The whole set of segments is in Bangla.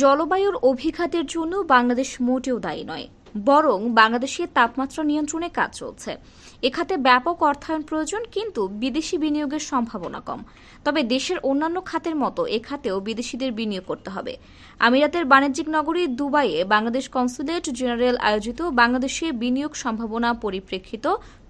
জলবায়ুর অভিঘাতের জন্য বাংলাদেশ মোটেও দায়ী নয়, বরং বাংলাদেশের তাপমাত্রা নিয়ন্ত্রণে কাজ চলছে। এখাতে ব্যাপক অর্থায়ন প্রয়োজন, কিন্তু বিদেশি বিনিয়োগের সম্ভাবনা কম। তবে দেশের অন্যান্য খাতের মতো এ খাতেও বিদেশিদের বিনিয়োগ করতে হবে। আমিরাতের বাণিজ্যিক নগরী দুবাইয়ে বাংলাদেশ কনসুলেট জেনারেল আয়োজিত বাংলাদেশে বিনিয়োগ সম্ভাবনা পরিপ্রেক্ষিত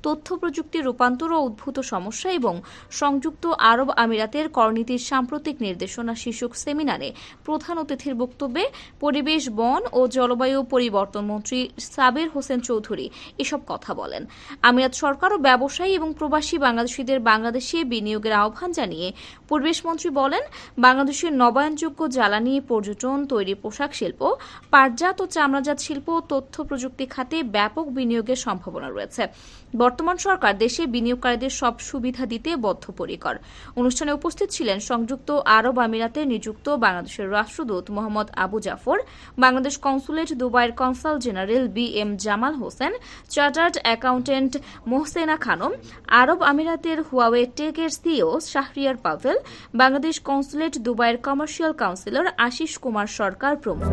তথ্য প্রযুক্তির রূপান্তর ও উদ্ভূত সমস্যা এবং সংযুক্ত আরব আমিরাতের করনীতির সাম্প্রতিক নির্দেশনা শীর্ষক সেমিনারে প্রধান অতিথির বক্তব্যে পরিবেশ, বন ও জলবায়ু পরিবর্তন মন্ত্রী সাবের হোসেন চৌধুরী এসব কথা বলেন। আমিরাত সরকার ও ব্যবসায়ী এবং প্রবাসী বাংলাদেশিদের বাংলাদেশে বিনিয়োগের আহ্বান জানিয়ে পরিবেশ মন্ত্রী বলেন, বাংলাদেশের নবায়নযোগ্য জ্বালানি, পর্যটন, তৈরি পোশাক শিল্প, পাটজাত ও চামড়াজাত শিল্প তথ্য প্রযুক্তি খাতে ব্যাপক বিনিয়োগের সম্ভাবনা রয়েছে। বর্তমান সরকার দেশে বিনিয়োগকারীদের সব সুবিধা দিতে বদ্ধপরিকর। অনুষ্ঠানে উপস্থিত ছিলেন সংযুক্ত আরব আমিরাতে নিযুক্ত বাংলাদেশের রাষ্ট্রদূত মোহাম্মদ আবু জাফর, বাংলাদেশ কনসুলেট দুবাইয়ের consul general B M Jamal Hossain, chartered accountant Mohsena Khanam, আরব আমিরাতের হুয়াওয়ে টেকের সিও শাহরিয়ার পাভেল, বাংলাদেশ কনসুলেট দুবাইয়ের কমার্শিয়াল কাউন্সিলর আশিস কুমার সরকার প্রমুখ।